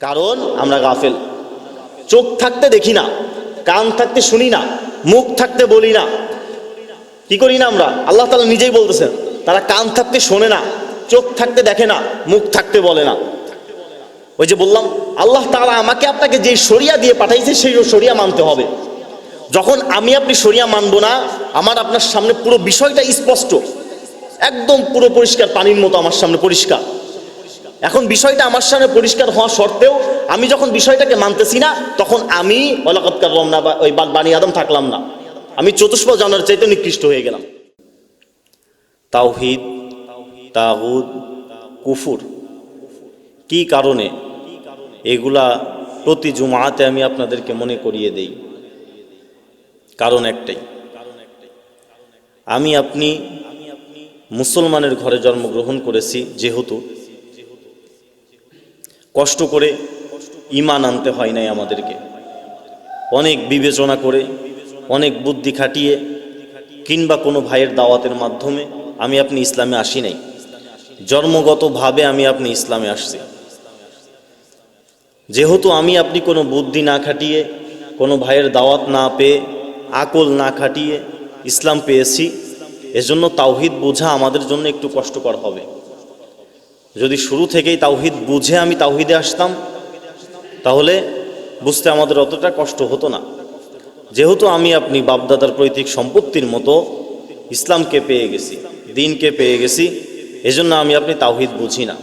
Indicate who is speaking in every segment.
Speaker 1: কারণ আমরা গাফেল। চোখ থাকতে দেখি না, কান থাকতে শুনি না, মুখ থাকতে বলি না। কি করি না আমরা? আল্লাহ তালা নিজেই বলতেছেন, তারা কান থাকতে শোনে না, চোখ থাকতে দেখে না, মুখ থাকতে বলে না। ওই যে বললাম, আল্লাহ তাআলা আমাকে আপনাকে যে শরিয়া দিয়ে পাঠাইছে, সেই শরিয়া মানতে হবে। যখন আমি আপনি শরিয়া মানবো না, আমার আপনার সামনে পুরো বিষয়টা স্পষ্ট। একদম পুরো পরিষ্কার, পানির মতো আমার সামনে পরিষ্কার। এখন বিষয়টা আমার সামনে পরিষ্কার হওয়া সত্ত্বেও আমি যখন বিষয়টাকে মানতেছি না, তখন আমি অলাকৎকার রমনা বা ওই বানি আদম থাকলাম না। আমি চতুষ্প জানার চাইতে নিকৃষ্ট হয়ে গেলাম। তাওহিদ তাগুদ কুফুর, কি কারণে? এগুলা প্রতি জুমাতে আমি আপনাদেরকে মনে করিয়ে দেই। কারণ একটাই, আমি আপনি মুসলমানের ঘরে জন্মগ্রহণ করেছি যেহেতু কষ্ট করে ইমান আনতে হয় নাই আমাদেরকে। অনেক বিবেচনা করে, অনেক বুদ্ধি খাটিয়ে কিংবা কোনো ভাইয়ের দাওয়াতের মাধ্যমে আমি আপনি ইসলামে আসি নাই। জন্মগতভাবে আমি আপনি ইসলামে আসছি। যেহেতু আমি আপনি কোনো বুদ্ধি না খাটিয়ে, কোনো ভাইয়ের দাওয়াত না পেয়ে, আকল না খাটিয়ে ইসলাম পেয়েছি, এজন্য তাওহিদ বোঝা আমাদের জন্য একটু কষ্টকর হবে। যদি শুরু থেকেই তাওহিদ বুঝে আমি তাওহিদে আসতাম, তাহলে বুঝতে আমাদের অতটা কষ্ট হতো না। যেহেতু আমি আপনি বাপদাদার পৈতৃক সম্পত্তির মতো ইসলামকে পেয়ে গেছি, দিনকে পেয়ে গেছি, এজন্য আমি আপনি তাওহিদ বুঝি না।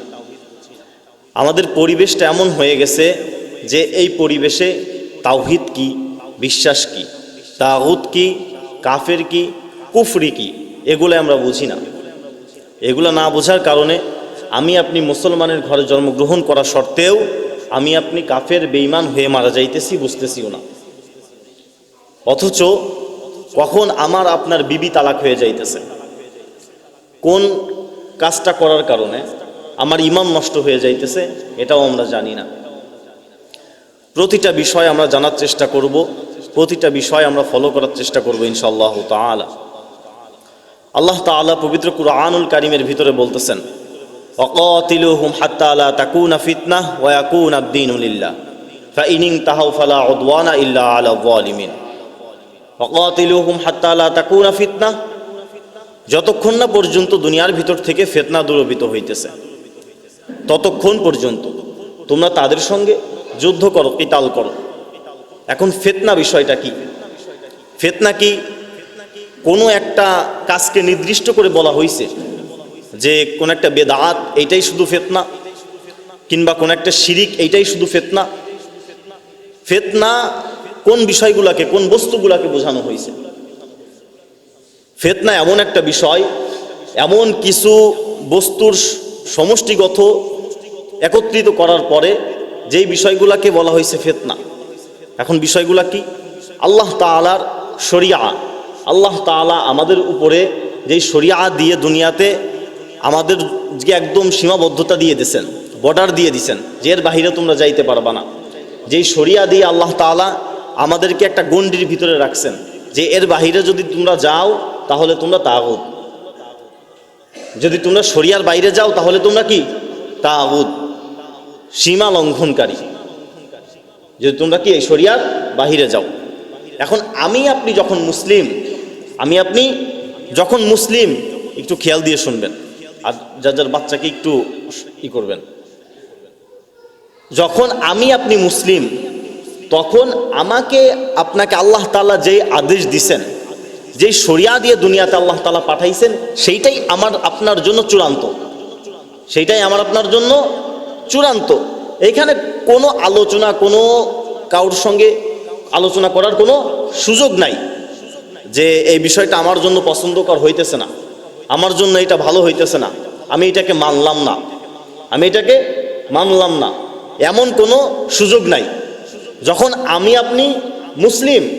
Speaker 1: আমাদের পরিবেশটা এমন হয়ে গেছে যে এই পরিবেশে তাওহিদ কি, বিশ্বাস কি, তাগুত কি, কাফের কি, কুফরি কি, এগুলো আমরা বুঝি না। এগুলো না বোঝার কারণে আমি আপনি মুসলমানের ঘরে জন্মগ্রহণ করা সত্ত্বেও আমি আপনি কাফের বেইমান হয়ে মারা যাইতেছি বুঝতেছিও না। অথচ কখন আমার আপনার বিবি তালাক হয়ে যাইতেছে? কোন কাজটা করার কারণে আমার ইমাম নষ্ট হয়ে যাইতেছে, এটাও আমরা জানি না। প্রতিটা বিষয় আমরা জানার চেষ্টা করব, প্রতিটা বিষয় আমরা ফলো করার চেষ্টা করব ইনশাআল্লাহ তাআলা। আল্লাহ তাআলা পবিত্র কুরআনুল কারিমের ভিতরে বলতেছেন অকাতিলুহুম হাত্তা লা তাকুনা ফিতনাহ ওয়া ইয়াকুনা আদ-দীনু লিল্লাহ فإن انتهوا فلا عدوان إلا على الظالمين অকাতিলুহুম হাত্তা লা তাকুনা ফিতনাহ যতক্ষণ না পর্যন্ত দুনিয়ার ভিতর থেকে ফেতনা দূরবিত হইতেছে ততক্ষণ পর্যন্ত তোমরা তাদের সঙ্গে যুদ্ধ করো কিতাল করো এখন ফেতনা বিষয়টা কি ফেতনা কি কোনো একটা কাজকে নির্দিষ্ট করে বলা হয়েছে যে কোন একটা বেদাত এইটাই শুধু ফেতনা, কিংবা কোন একটা শিরিক এইটাই শুধু ফেতনা। ফেতনা কোন বিষয়গুলাকে, কোন বস্তুগুলাকে বোঝানো হয়েছে? ফেতনা এমন একটা বিষয়, এমন কিছু বস্তুর সমষ্টিগত একত্রিত করার পরে যেই বিষয়গুলাকে বলা হয়েছে ফেতনা। এখন বিষয়গুলা কি? আল্লাহ তালার শরিয়া। আল্লাহ তালা আমাদের উপরে যেই শরিয়া দিয়ে দুনিয়াতে আমাদের একদম সীমাবদ্ধতা দিয়ে দিছেন বর্ডার দিয়ে দিছেন যে এর বাহিরে তোমরা যাইতে পারবা না। যেই শরিয়া দিয়ে আল্লাহ তালা আমাদেরকে একটা গণ্ডির ভিতরে রাখছেন, যে এর বাহিরে যদি তোমরা যাও, তাহলে তোমরা তাগুদ যদি তোমরা শরিয়ার বাইরে যাও, তাহলে তোমরা কি? তাগুদ সীমা লঙ্ঘনকারী। যদি তোমরা কি এই শরিয়ার বাহিরে যাও। এখন আমি আপনি যখন মুসলিম, আমি আপনি যখন মুসলিম, একটু খেয়াল দিয়ে শুনবেন। আর যার যার বাচ্চাকে একটু ই করবেন। যখন আমি আপনি মুসলিম, তখন আমাকে আপনাকে আল্লাহ তালা যেই আদেশ দিছেন, যেই শরিয়া দিয়ে দুনিয়াতে আল্লাহ তালা পাঠাইছেন, সেইটাই আমার আপনার জন্য চূড়ান্ত। সেইটাই আমার আপনার জন্য চূড়ান্ত। এইখানে কোনো আলোচনা, কোনো কারোর সঙ্গে আলোচনা করার কোনো সুযোগ নাই যে এই বিষয়টা আমার জন্য পছন্দকর হইতেছে না, আমার জন্য এটা ভালো হইতেছে না। আমি এটাকে মানলাম না। আমি এটাকে মানলাম না। এমন কোনো সুযোগ নাই। যখন আমি আপনি মুসলিম,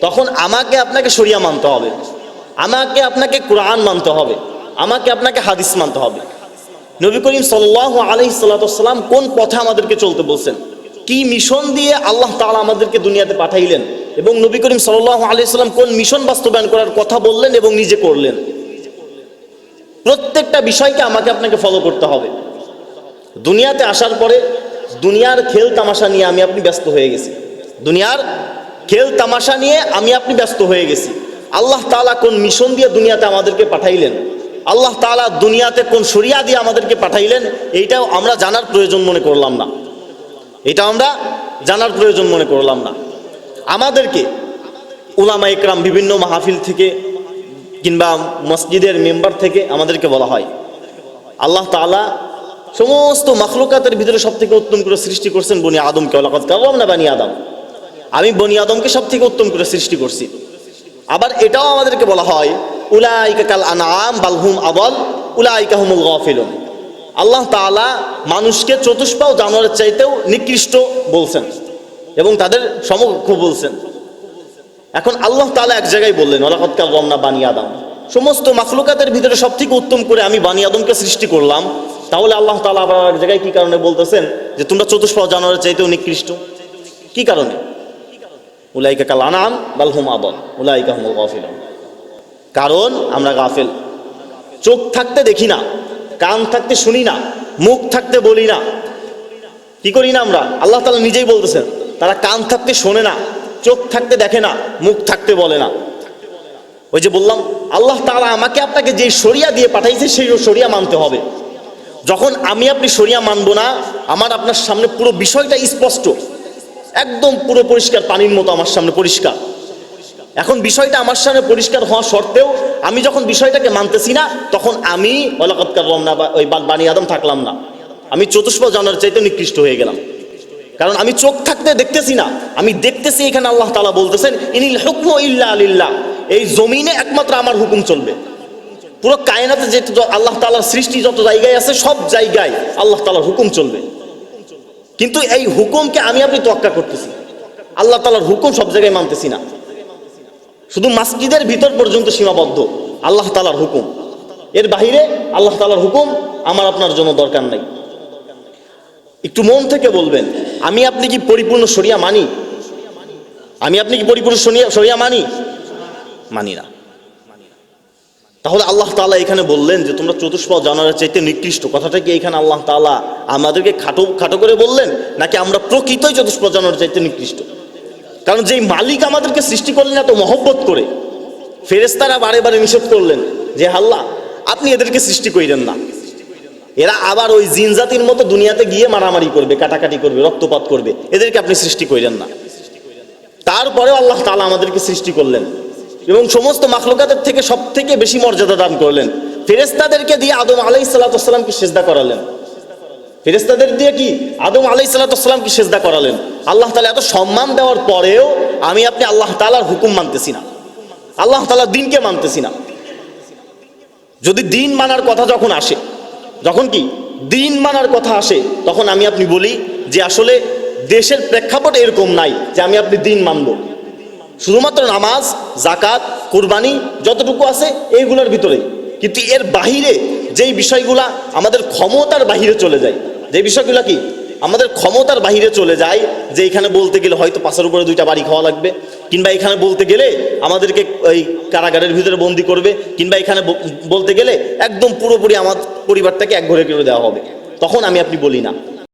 Speaker 1: তখন আমাকে আপনাকে শরিয়া মানতে হবে। আমাকে আপনাকে কোরআন মানতে হবে। আমাকে আপনাকে হাদিস মানতে হবে। নবী করিম সাল্লাহ আলহি সাল্লাম কোন পথে আমাদেরকে চলতে বলছেন? কি মিশন দিয়ে আল্লাহ তাআলা আমাদেরকে দুনিয়াতে পাঠাইলেন? এবং নবী করিম সাল্লাহ আলহি সাল্লাম কোন মিশন বাস্তবায়ন করার কথা বললেন এবং নিজে করলেন? প্রত্যেকটা বিষয়কে আমাকে আপনাকে ফলো করতে হবে। দুনিয়াতে আসার পরে দুনিয়ার খেল তামাশা নিয়ে আমি আপনি ব্যস্ত হয়ে গেছি। দুনিয়ার খেল তামাশা নিয়ে আমি আপনি ব্যস্ত হয়ে গেছি। আল্লাহ তাআলা কোন মিশন দিয়ে দুনিয়াতে আমাদেরকে পাঠাইলেন? আল্লাহ তাআলা দুনিয়াতে কোন শরিয়া দিয়ে আমাদেরকে পাঠাইলেন? এইটাও আমরা জানার প্রয়োজন মনে করলাম না। এটা আমরা জানার প্রয়োজন মনে করলাম না। আমাদেরকে উলামা একরাম বিভিন্ন মাহফিল থেকে কিংবা মসজিদের মেম্বার থেকে আমাদেরকে বলা হয়। আল্লাহ তাআলা সমস্ত মাখলুকাতের ভিতরে সব থেকে উত্তম করে সৃষ্টি করছেন বনি আদমকে। কালাম না বানি আদম। আমি বনি আদমকে সব থেকে উত্তম করে সৃষ্টি করছি। আবার এটাও আমাদেরকে বলা হয়, উলাইকা কাল আনাম বালহুম আবল উলাইকা হুমুল গাফিলুন। আল্লাহ তাআলা মানুষকে চতুষ্পাও জানোয়ারের চাইতেও নিকৃষ্ট বলছেন এবং তাদের সমকক্ষ বলছেন। এখন আল্লাহ তালা এক জায়গায় বললেন ওলাকাত কালাম না বানি আদম। সমস্ত মাখলুকাতের ভিতরে সব থেকে উত্তম করে আমি বানি আদমকে সৃষ্টি করলাম। তাহলে আল্লাহ তালা আবার এক জায়গায় কি কারণে বলতেছেন? যে তোমরা চতুষ্পাও জানোয়ারের চাইতেও নিকৃষ্ট। কি কারণে? উলাইকা কাল আনাম বাল হুম আদল উলাইকা হুমুল গাফিলুন। কারণ আমরা গাফেল। চোখ থাকতে দেখি না, কান থাকতে শুনি না, মুখ থাকতে বলি না। কি করি না আমরা? আল্লাহ তালা নিজেই বলতেছেন, তারা কান থাকতে শোনে না। চোখ থাকতে দেখে না, মুখ থাকতে বলে না। ওই যে বললাম, আল্লাহ তাআলা আমাকে আপনাকে যে শরিয়া দিয়ে পাঠাইছে, সেই শরিয়া মানতে হবে। যখন আমি আপনি শরিয়া মানবো না, আমার আপনার সামনে পুরো বিষয়টা স্পষ্ট। একদম পুরো পরিষ্কার, পানির মতো আমার সামনে পরিষ্কার। এখন বিষয়টা আমার সামনে পরিষ্কার হওয়া সত্ত্বেও, আমি যখন বিষয়টাকে মানতেছি না, তখন আমি ওলাকৎকার রমনা বা ওই বা- বানি আদম থাকলাম না। আমি চতুষ্প জানার চাইতে নিকৃষ্ট হয়ে গেলাম। কারণ আমি চোখ থাকতে দেখতেছি না। আমি দেখতেছি এখানে আল্লাহ তাআলা বলতেছেন, ইনিল হুকম ইল্লা আলিল্লাহ এই জমিনে একমাত্র আমার হুকুম চলবে। পুরো কায়নাতে যে আল্লাহ তালার সৃষ্টি যত জায়গায় আছে, সব জায়গায় আল্লাহ তালার হুকুম চলবে। কিন্তু এই হুকুমকে আমি আপনি তোয়াক্কা করতেছি। আল্লাহ তালার হুকুম সব জায়গায় মানতেছি না। শুধু মসজিদের ভিতর পর্যন্ত সীমাবদ্ধ, আল্লাহ তালার হুকুম। এর বাইরে আল্লাহ তালার হুকুম আমার আপনার জন্য দরকার নাই। একটু মন থেকে বলবেন আমি আপনি কি পরিপূর্ণ শরিয়া মানি? আমি আপনি কি পরিপূর্ণ শরিয়া মানি? মানি না। তাহলে আল্লাহ তাআলা এখানে বললেন যে, তোমরা চতুষ্প জানোয়ারের চাইতে নিকৃষ্ট। কথাটা কি এখানে আল্লাহ তাআলা আমাদেরকে খাটো খাটো করে বললেন, নাকি আমরা প্রকৃতই চতুষ্প জানোয়ারের চাইতে নিকৃষ্ট? কারণ যেই মালিক আমাদেরকে সৃষ্টি করলেন এত মহব্বত করে ফেরেস্তারা বারে বারে নিষেধ করলেন যে, আল্লাহ, আপনি এদেরকে সৃষ্টি করিলেন না। এরা আবার ওই জিন জাতির মতো দুনিয়াতে গিয়ে মারামারি করবে, কাটাকাটি করবে, রক্তপাত করবে। এদেরকে আপনি সৃষ্টি করিলেন না। তারপরেও আল্লাহ তালা আমাদেরকে সৃষ্টি করলেন এবং সমস্ত মাখলুকাতের থেকে সব থেকে বেশি মর্যাদা দান করলেন। ফেরেস্তাদেরকে দিয়ে আদম আলাই সাল্লাতামকে সেজদা করালেন। ফেরেস্তাদের দিয়ে কি? আদম আলাই সাল্লাতামকে সেজদা করালেন। আল্লাহ তাআলা এত সম্মান দেওয়ার পরেও আমি আপনি আল্লাহ তালার হুকুম মানতেছি না। আল্লাহ তাআলার দিনকে মানতেছি না। যদি দিন মানার কথা যখন আসে যখন কি দিন মানার কথা আসে, তখন আমি আপনি বলি যে আসলে দেশের প্রেক্ষাপট এরকম নাই যে আমি আপনি দিন মানব। শুধুমাত্র নামাজ জাকাত কুরবানি যতটুকু আছে এইগুলোর ভিতরে। কিন্তু এর বাহিরে যেই বিষয়গুলা আমাদের ক্ষমতার বাহিরে চলে যায়, যে বিষয়গুলো কি? আমাদের ক্ষমতার বাহিরে চলে যায় যে এখানে বলতে গেলে হয়তো পাশের উপরে দুইটা বাড়ি খাওয়া লাগবে কিংবা এখানে বলতে গেলে আমাদেরকে ওই কারাগারের ভিতরে বন্দি করবে, কিংবা এখানে বলতে গেলে একদম পুরোপুরি আমার পরিবারটাকে এক ঘরে করে দেওয়া হবে। তখন আমি আপনি বলি না।